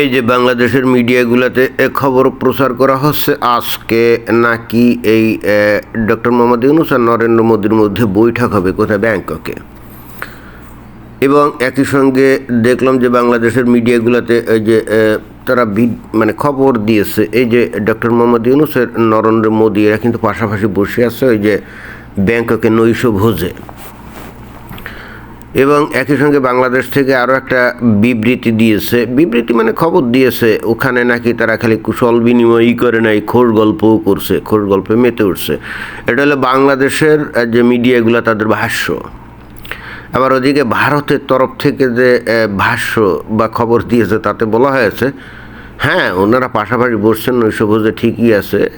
এই যে বাংলাদেশের মিডিয়াগুলোতে এ খবর প্রচার করা হচ্ছে, আজকে নাকি এই ডক্টর মোহাম্মদ ইউনুস আর নরেন্দ্র মোদীর মধ্যে বৈঠক হবে কোথায়? ব্যাংককে। এবং একই সঙ্গে দেখলাম যে বাংলাদেশের মিডিয়াগুলোতে এই যে তারা মানে খবর দিয়েছে, এই যে ডক্টর মোহাম্মদ ইউনুসের নরেন্দ্র মোদী এরা কিন্তু পাশাপাশি বসে আছে ওই যে ব্যাংককে নৈশ ভোজে। এবং একই সঙ্গে বাংলাদেশ থেকে আরও একটা বিবৃতি দিয়েছে। বিবৃতি মানে খবর দিয়েছে, ওখানে নাকি তারা খালি কুশল বিনিময়ই করে নাই, খোর গল্পও করছে, খোর গল্পে মেতে উঠছে। এটা হলো বাংলাদেশের যে মিডিয়াগুলো, তাদের ভাষ্য। আবার ওদিকে ভারতের তরফ থেকে যে ভাষ্য বা খবর দিয়েছে, তাতে বলা হয়েছে হ্যাঁ ওনারা পাশাপাশি বসছেন নৈশভোজে ঠিকই আছে।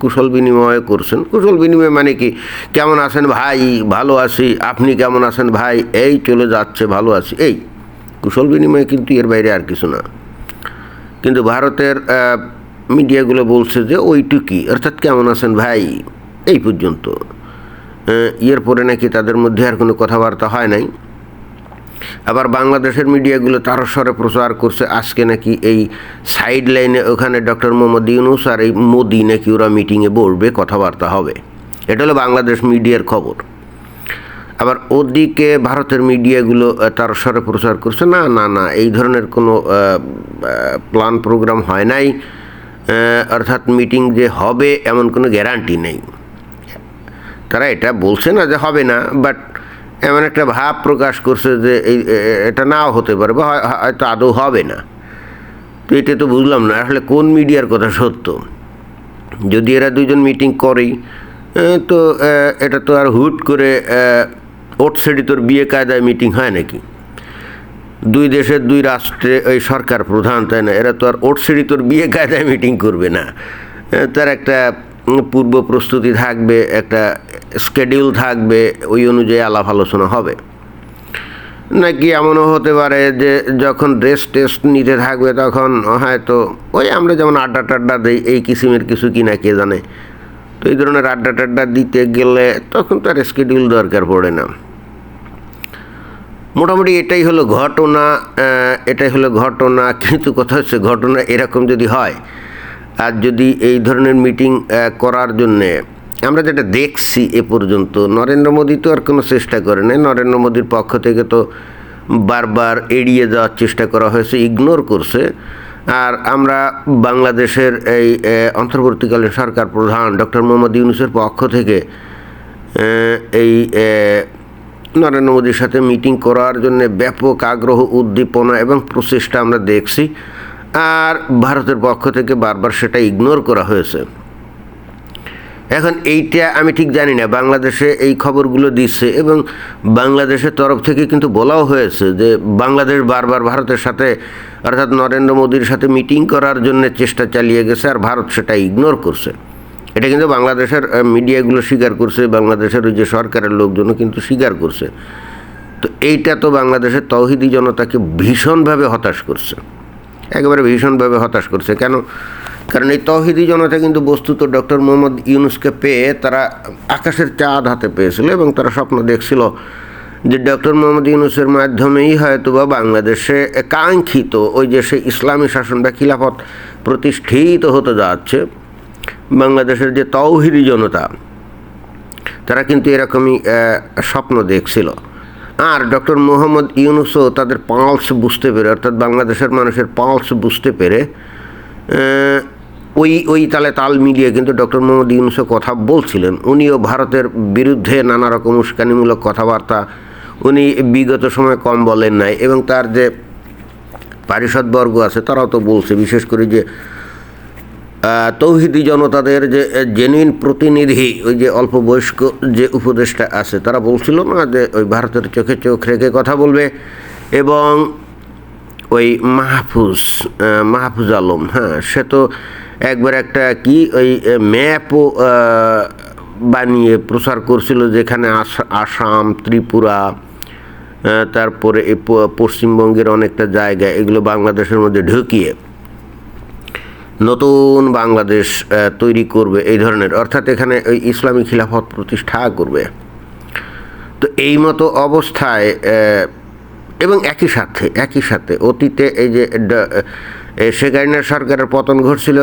কুশল বিনিময় করছেন। কুশল বিনিময় মানে কি? কেমন আছেন ভাই? ভালো আছি। আপনি কেমন আছেন ভাই? এই চলে যাচ্ছে ভালো আছি। এই কুশল বিনিময় কিন্তু এর বাইরে আর কিছু না। কিন্তু ভারতের মিডিয়াগুলো বলছে যে ওইটুকি। অর্থাৎ কেমন আছেন ভাই? এই পর্যন্ত। আহ, এর পরে নাকি তাদের মধ্যে আর কোনো কথাবার্তা হয় নাই। আবার বাংলাদেশের মিডিয়াগুলো তার স্বরে প্রচার করছে, আজকে নাকি এই সাইড লাইনে ওখানে ডক্টর মোহাম্মদ ইউনুস আর এই মোদি নাকি ওরা মিটিংয়ে বসবে কথাবার্তা হবে। এটা হলো বাংলাদেশ মিডিয়ার খবর। আবার ওদিকে ভারতের মিডিয়াগুলো তার স্বরে প্রচার করছে, না না না, এই ধরনের কোনো প্ল্যান প্রোগ্রাম হয় নাই অর্থাৎ মিটিং যে হবে এমন কোনো গ্যারান্টি নেই। তারা এটা বলছে না যে হবে না বাট এমন একটা ভাব প্রকাশ করছে যে এই এটা নাও হতে পারে বা হয়- হয়তো আদৌ হবে না। তো এটা তো বুঝলাম না, আসলে কোন মিডিয়ার কথা সত্য? যদি এরা দুজন মিটিং করেই তো এটা তো আর হুট করে ওট সেডি তোর বিয়ে কায়দায় মিটিং হয় নাকি? দুই দেশের দুই রাষ্ট্রে ওই সরকার প্রধান, তাই না? এরা তো আর ওট সিঁড়ি তোর বিয়ে কায়দায় মিটিং করবে না। তার একটা পূর্ব প্রস্তুতি থাকবে, একটা স্কেডিউল থাকবে, ওই অনুযায়ী আলাপ আলোচনা হবে। নাকি এমনও হতে পারে যে যখন ড্রেস টেস্ট নিতে থাকবে তখন হয়তো, ওই আমরা যেমন আড্ডা টাড্ডা দিই, এই কিসিমের কিছু কিনা কে জানে। তো এই ধরনের আড্ডা টাড্ডা দিতে গেলে তখন তার স্কেডিউল দরকার পড়ে না। মোটামুটি এটাই হলো ঘটনা এটাই হলো ঘটনা, কিন্তু কথা হচ্ছে ঘটনা এরকম যদি হয়, আর যদি এই ধরনের মিটিং করার জন্যে আমরা যেটা দেখছি এ পর্যন্ত, নরেন্দ্র মোদী তো আর কোনো চেষ্টা করে নাই। নরেন্দ্র মোদীর পক্ষ থেকে তো বারবার এড়িয়ে যাওয়ার চেষ্টা করা হয়েছে ইগনোর করছে। আর আমরা বাংলাদেশের এই অন্তর্বর্তীকালীন সরকার প্রধান ডক্টর মোহাম্মদ ইউনুসের পক্ষ থেকে এই নরেন্দ্র মোদীর সাথে মিটিং করার জন্য ব্যাপক আগ্রহ, উদ্দীপনা এবং প্রচেষ্টা আমরা দেখছি। আর ভারতের পক্ষ থেকে বারবার সেটা ইগনোর করা হয়েছে। এখন এইটা আমি ঠিক জানি না। বাংলাদেশে এই খবরগুলো দিচ্ছে এবং বাংলাদেশের তরফ থেকে কিন্তু বলাও হয়েছে যে বাংলাদেশ বারবার ভারতের সাথে অর্থাৎ নরেন্দ্র মোদীর সাথে মিটিং করার জন্য চেষ্টা চালিয়ে গেছে আর ভারত সেটা ইগনোর করছে। এটা কিন্তু বাংলাদেশের মিডিয়াগুলো স্বীকার করছে, বাংলাদেশের ওই যে সরকারের লোকজনও কিন্তু স্বীকার করছে। তো এইটা তো বাংলাদেশের তৌহিদি জনতাকে ভীষণভাবে হতাশ করছে। একেবারে ভীষণভাবে হতাশ করছে। কেন? কারণ এই তৌহিদি জনতা কিন্তু বস্তুত ডক্টর মোহাম্মদ ইউনুসকে পেয়ে তারা আকাশের চাঁদ হাতে পেয়েছিল এবং তারা স্বপ্ন দেখছিল যে ডক্টর মোহাম্মদ ইউনুসের মাধ্যমেই হয়তো বা বাংলাদেশে কাঙ্ক্ষিত ওই যে সেই ইসলামী শাসন বা খিলাফত প্রতিষ্ঠিত হতে যাচ্ছে। বাংলাদেশের যে তৌহিদি জনতা, তারা কিন্তু এরকমই স্বপ্ন দেখছিল। আর ডক্টর মোহাম্মদ ইউনুসও তাদের পালস বুঝতে পেরে, অর্থাৎ বাংলাদেশের মানুষের পালস বুঝতে পেরে ওই ওই তালে তাল মিলিয়ে কিন্তু ডক্টর মোহাম্মদ ইউনুসও কথা বলছিলেন। উনিও ভারতের বিরুদ্ধে নানা রকম উস্কানিমূলক কথাবার্তা উনি বিগত সময় কম বলেন নাই এবং তার যে পারিষদবর্গ আছে তারাও তো বলছে, বিশেষ করে যে তৌহিদি জনতাদের যে জেনুইন প্রতিনিধি, ওই যে অল্প বয়স্ক যে উপদেষ্টা আছে, তারা বলছিল না যে ওই ভারতের চোখে চোখ রেখে কথা বলবে এবং ওই মাহফুজ মাহফুজ আলম হ্যাঁ সে তো একবার একটা কি ওই ম্যাপও বানিয়ে প্রচার করছিল যেখানে আস- আসাম, ত্রিপুরা তারপরে পশ্চিমবঙ্গের অনেকটা জায়গা, এগুলো বাংলাদেশের মধ্যে ঢুকিয়ে নতুন বাংলাদেশ তৈরি করবে, এই ধরনের। অর্থাৎ এখানে ওই ইসলামী খিলাফত প্রতিষ্ঠা করবে। তো এই মতো অবস্থায় এবং একই সাথে একই সাথে অতীতে এই যে শেখ হাসিনার সরকারের পতন ঘটছিল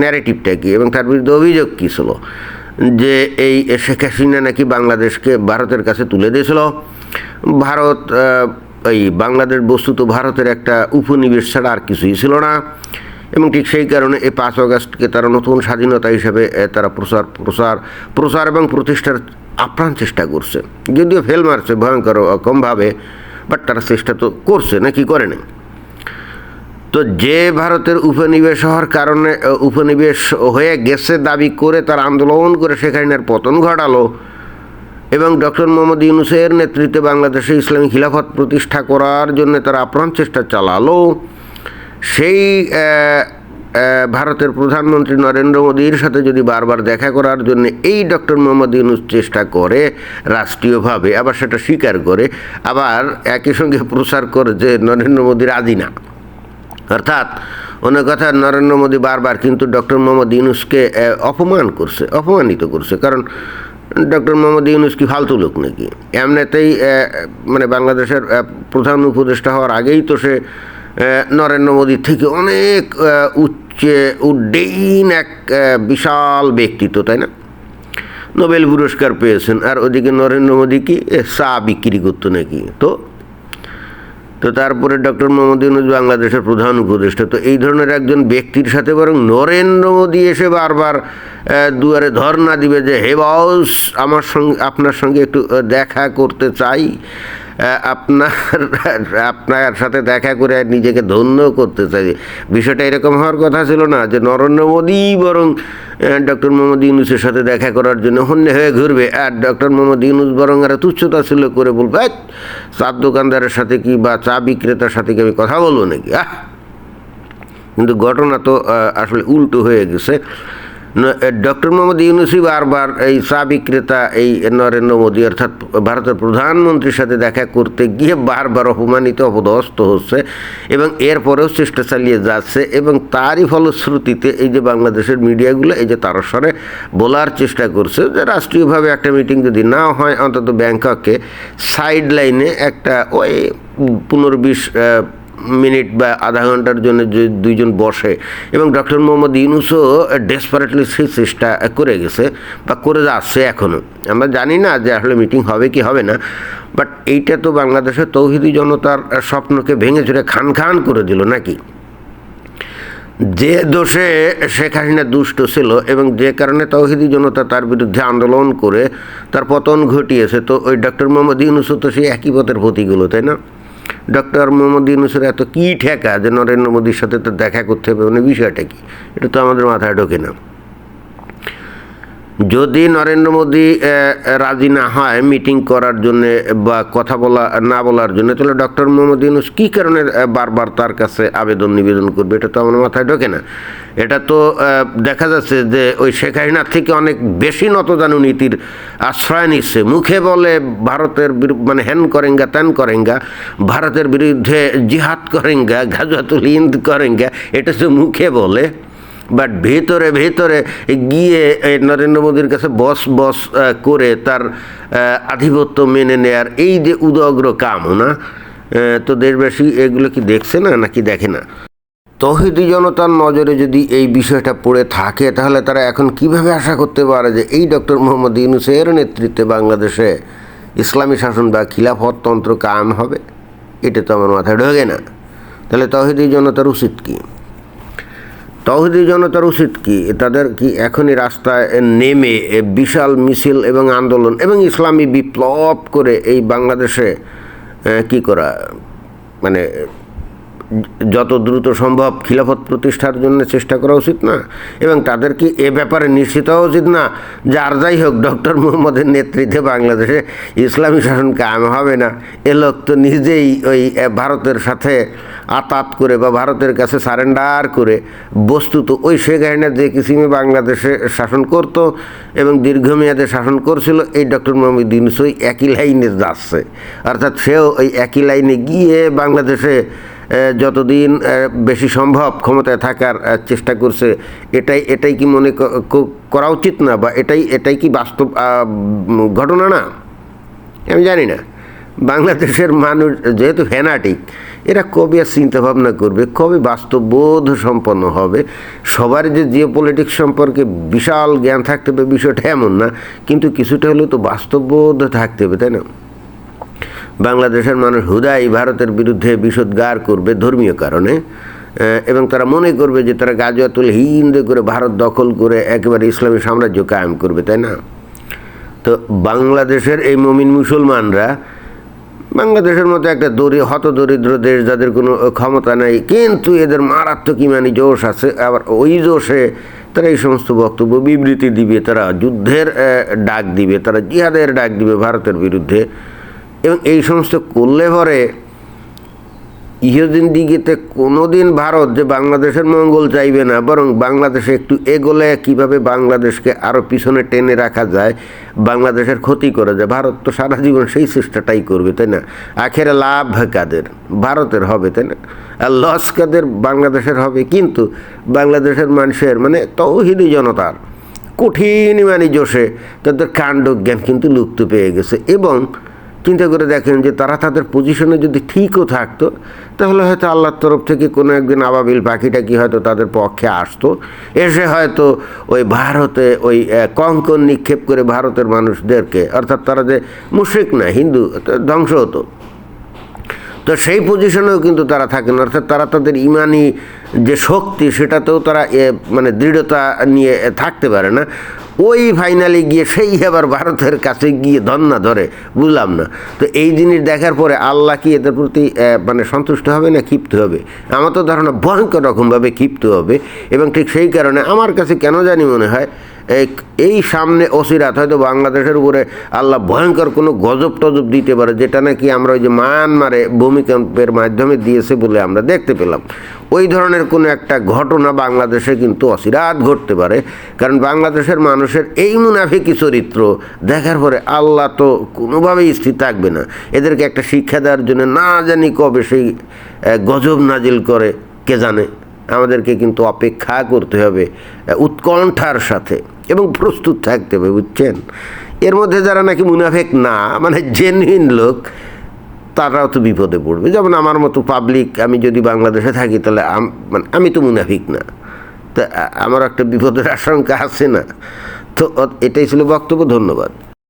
ন্যারেটিভটা কি এবং তার বিরুদ্ধে অভিযোগ কী ছিল? যে এই শেখ হাসিনা নাকি বাংলাদেশকে ভারতের কাছে তুলে দিয়েছিল। ভারত এই বাংলাদেশ বস্তুত ভারতের একটা উপনিবেশ ছাড়া আর কিছুই ছিল না এবং ঠিক সেই কারণে এই পাঁচ আগস্টকে তারা নতুন স্বাধীনতা হিসেবে তারা প্রচার প্রসার প্রসার এবং প্রতিষ্ঠার আপ্রাণ চেষ্টা করছে। যদিও ফেল মারছে ভয়ঙ্কর কমভাবে বাট তারা চেষ্টা তো করছে, নাকি করে নাই? তো যে ভারতের উপনিবেশ হওয়ার কারণে উপনিবেশ হয়ে গেছে দাবি করে তার আন্দোলন করে শেখ হাসিনার পতন ঘটালো এবং ডক্টর মোহাম্মদ ইউনুসের নেতৃত্বে বাংলাদেশে ইসলামী খিলাফত প্রতিষ্ঠা করার জন্য তারা আপ্রাণ চেষ্টা চালালো। সেই ভারতের প্রধানমন্ত্রী নরেন্দ্র মোদীর সাথে যদি বারবার দেখা করার জন্য এই ডক্টর মোহাম্মদ ইউনুস চেষ্টা করে রাষ্ট্রীয়ভাবে, আবার সেটা স্বীকার করে, আবার একই সঙ্গে প্রচার করে যে নরেন্দ্র মোদী রাজি না। অর্থাৎ অন্য কথা নরেন্দ্র মোদী বারবার, কিন্তু ডক্টর মোহাম্মদ ইউনুসকে অপমান করছে, অপমানিত করছে। কারণ ডক্টর মোহাম্মদ ইউনুস কি ফালতু লোক নাকি? এমনিতেই মানে বাংলাদেশের প্রধান উপদেষ্টা হওয়ার আগেই তো সে নরেন্দ্র মোদীর থেকে অনেক উচ্চে উড্ডীন এক বিশাল ব্যক্তিত্ব, তাই না? নোবেল পুরস্কার পেয়েছেন। আর ওদিকে নরেন্দ্র মোদী কি চা বিক্রি করতো নাকি? তো তো তারপরে ডক্টর মোহাম্মদ ইউনুস বাংলাদেশের প্রধান উপদেষ্টা। তো এই ধরনের একজন ব্যক্তির সাথে বরং নরেন্দ্র মোদী এসে বারবার দুয়ারে ধর্ণা দিবে যে, হে বস, আমার সঙ্গে, আপনার সঙ্গে একটু দেখা করতে চাই। আপনার আপনার সাথে দেখা করে নিজেকে ধন্য করতে চাই। বিষয়টা এরকম হওয়ার কথা ছিল না যে নরেন্দ্র মোদী বরং ডক্টর মোহাম্মদ ইউনুসের সাথে দেখা করার জন্য হন্যে হয়ে ঘুরবে। আর ডক্টর মোহাম্মদ ইউনুস বরং আর তুচ্ছতা ছিল করে বলবে "এই, চার দোকানদারের সাথে কি বা চা বিক্রেতার সাথে কি আমি কথা বলব নাকি? আহ কিন্তু ঘটনা তো আসলে উল্টো হয়ে গেছে। ডক্টর মোহাম্মদ ইউনুসই বারবার এই চা বিক্রেতা এই নরেন্দ্র মোদী অর্থাৎ ভারতের প্রধানমন্ত্রীর সাথে দেখা করতে গিয়ে বারবার অপমানিত অপদস্থ হচ্ছে এবং এরপরেও চেষ্টা চালিয়ে যাচ্ছে এবং তারই ফলশ্রুতিতে এই যে বাংলাদেশের মিডিয়াগুলো এই যে তারস্বরে বলার চেষ্টা করছে যে রাষ্ট্রীয়ভাবে একটা মিটিং যদি না হয় অন্তত ব্যাংককে সাইড লাইনে একটা ওই পনেরো বিশ আহ, মিনিট বা আধা ঘণ্টার জন্য দুইজন বসে এবং ডক্টর মোহাম্মদ ইউনুসও ডেসপারেটলি সেই চেষ্টা করে গেছে বা করে যাচ্ছে এখনও আমরা জানি না যে আসলে মিটিং হবে কি হবে না বাট এইটা তো বাংলাদেশের তৌহিদি জনতার স্বপ্নকে ভেঙে চুরে খান খান করে দিল নাকি? যে দোষে শেখ হাসিনা দুষ্ট ছিল এবং যে কারণে তৌহিদি জনতা তার বিরুদ্ধে আন্দোলন করে তার পতন ঘটিয়েছে, তো ওই ডক্টর মোহাম্মদ ইউনুসও তো সেই একই পথের প্রতিগুলো, তাই না? ডক্টর মোহাম্মদ ইউনুসের এত কী ঠেকা যে নরেন্দ্র মোদীর সাথে তো দেখা করতে হবে মানে বিষয়টা কি? এটা তো আমাদের মাথায় ঢোকে না। যদি নরেন্দ্র মোদী রাজি না হয় মিটিং করার জন্য বা কথা বলা, না বলার জন্য, তাহলে ডক্টর মোহাম্মদ ইউনুস কী কারণে বারবার তার কাছে আবেদন নিবেদন করবে? এটা তো আমার মাথায় ঢোকে না। এটা তো দেখা যাচ্ছে যে ওই শেখ হাসিনার থেকে অনেক বেশি নতজানু নীতির আশ্রয় নিচ্ছে। মুখে বলে ভারতের মানে হ্যান করেঙ্গা ত্যান করেঙ্গা, ভারতের বিরুদ্ধে জিহাদ করেঙ্গা গাজাতুল হিন্দ করেঙ্গা, এটা তো মুখে বলে। বাট ভেতরে ভেতরে গিয়ে নরেন্দ্র মোদীর কাছে বস বস করে তার আধিপত্য মেনে নেয়ার এই যে উদগ্র কামনা না তো দেশবাসী এগুলো কি দেখছে না, নাকি দেখে না? তহিদি জনতার নজরে যদি এই বিষয়টা পড়ে থাকে, তাহলে তারা এখন কীভাবে আশা করতে পারে যে এই ডক্টর মোহাম্মদ ইউনুসের নেতৃত্বে বাংলাদেশে ইসলামী শাসন বা খিলাফততন্ত্র কায়েম হবে? এটা তো আমার মাথায় ঢোকে না। তাহলে তহিদি জনতার উচিত কী? তৌহিদি জনতার উচিত কি? তাদের কি এখনই রাস্তায় নেমে বিশাল মিছিল এবং আন্দোলন এবং ইসলামী বিপ্লব করে এই বাংলাদেশে কি করা? মানে যত দ্রুত সম্ভব খিলাফত প্রতিষ্ঠার জন্য চেষ্টা করা উচিত না। এবং তাদের কি এ ব্যাপারে নিশ্চিত হওয়া উচিত না যার যাই হোক, ডক্টর মোহাম্মদের নেতৃত্বে বাংলাদেশে ইসলামী শাসন কায়েম হবে না। এ লোক তো নিজেই ওই ভারতের সাথে আতাত করে বা ভারতের কাছে সারেন্ডার করে বস্তুত ওই শেখ হাসিনা যে কিসিমে বাংলাদেশে শাসন করত এবং দীর্ঘমেয়াদে শাসন করছিল, এই ডক্টর মোহাম্মদ ইউনুস ওই একই লাইনে যাচ্ছে। অর্থাৎ সেও ওই একই লাইনে গিয়ে বাংলাদেশে যতদিন বেশি সম্ভব ক্ষমতায় থাকার চেষ্টা করছে, এটাই এটাই কি মনে করা উচিত না? বা এটাই এটাই কি বাস্তব ঘটনা না? আমি জানি না। বাংলাদেশের মানুষ যেহেতু ফ্যানাটিক এরা কবে আর চিন্তাভাবনা করবে? কবে বাস্তববোধ সম্পন্ন হবে? সবার যে জিও পলিটিক্স সম্পর্কে বিশাল জ্ঞান থাকতে হবে বিষয়টা এমন না, কিন্তু কিছুটা হলেও তো বাস্তববোধ থাকতে হবে, তাই না? বাংলাদেশের মানুষ হুদাই ভারতের বিরুদ্ধে বিষোদ্গার করবে ধর্মীয় কারণে এবং তারা মনে করবে যে তারা গাজুয়াতুল হিন্দ করে ভারত দখল করে একেবারে ইসলামী সাম্রাজ্য কায়েম করবে, তাই না? তো বাংলাদেশের এই মমিন মুসলমানরা, বাংলাদেশের মতো একটা দরি হত দরিদ্র দেশ যাদের কোনো ক্ষমতা নেই, কিন্তু এদের মারাত্মক ইমানি জোশ আছে, আবার ওই জোশে তারা এই সমস্ত বক্তব্য, বিবৃতি দিবে, তারা যুদ্ধের ডাক দিবে, তারা জিহাদের ডাক দিবে ভারতের বিরুদ্ধে। এবং এই সমস্ত করলে পরে ইহদিন দিগিতে কোনোদিন ভারত যে বাংলাদেশের মঙ্গল চাইবে না, বরং বাংলাদেশে একটু এগোলে কীভাবে বাংলাদেশকে আরও পিছনে টেনে রাখা যায়, বাংলাদেশের ক্ষতি করা যায়। ভারত তো সারা জীবন সেই চেষ্টাটাই করবে, তাই না? আখেরে লাভ কাদের? ভারতের হবে, তাই না? আর লস কাদের? বাংলাদেশের হবে। কিন্তু বাংলাদেশের মানুষের মানে তৌহিদি জনতার, কঠিন মানে জোশে তাদের কাণ্ড জ্ঞান কিন্তু লুপ্ত পেয়ে গেছে। এবং চিন্তা করে দেখেন যে তারা তাদের পজিশনে যদি ঠিকও থাকতো, তাহলে হয়তো আল্লাহর তরফ থেকে কোনো একদিন আবাবিল পাখিটা কি হয়তো তাদের পক্ষে আসতো। এসে হয়তো ওই ভারতে ওই কঙ্কন নিক্ষেপ করে ভারতের মানুষদেরকে, অর্থাৎ তারা যে মুশ্রিক না, হিন্দু ধ্বংস হতো। তো সেই পজিশনেও কিন্তু তারা থাকে না অর্থাৎ তারা তাদের ইমানি যে শক্তি, সেটাতেও তারা মানে দৃঢ়তা নিয়ে থাকতে পারে না। ওই ফাইনালে গিয়ে সেই আবার ভারতের কাছে গিয়ে ধন্না ধরে, বুঝলাম না। তো এই জিনিস দেখার পরে আল্লাহ কি এদের প্রতি মানে সন্তুষ্ট হবে না ক্ষিপ্ত হবে? আমার তো ধারণা ভয়ঙ্কর রকমভাবে ক্ষিপ্ত হবে এবং ঠিক সেই কারণে আমার কাছে কেন জানি মনে হয় এই সামনে অসিরাত, হয়তো বাংলাদেশের উপরে আল্লাহ ভয়ঙ্কর কোনো গজব টজব দিতে পারে, যেটা নাকি আমরা ওই যে মায়ানমারে ভূমিকম্পের মাধ্যমে দিয়েছে বলে আমরা দেখতে পেলাম। ওই ধরনের কোনো একটা ঘটনা বাংলাদেশে কিন্তু অসিরাত ঘটতে পারে, কারণ বাংলাদেশের মানুষের এই মুনাফিকি চরিত্র দেখার পরে আল্লাহ তো কোনোভাবেই স্থির থাকবে না। এদেরকে একটা শিক্ষা দেওয়ার জন্য না জানি কবে সেই গজব নাজিল করে, কে জানে? আমাদেরকে কিন্তু অপেক্ষা করতে হবে উৎকণ্ঠার সাথে। এবং প্রস্তুত থাকতে হবে, বুঝছেন? এর মধ্যে যারা নাকি মুনাফেক না মানে জেনুইন লোক, তারাও তো বিপদে পড়বে। যেমন আমার মতো পাবলিক আমি যদি বাংলাদেশে থাকি, তাহলে মানে আমি তো মুনাফিক না। তা আমার একটা বিপদের আশঙ্কা আছে না। তো এটাই ছিল বক্তব্য, ধন্যবাদ।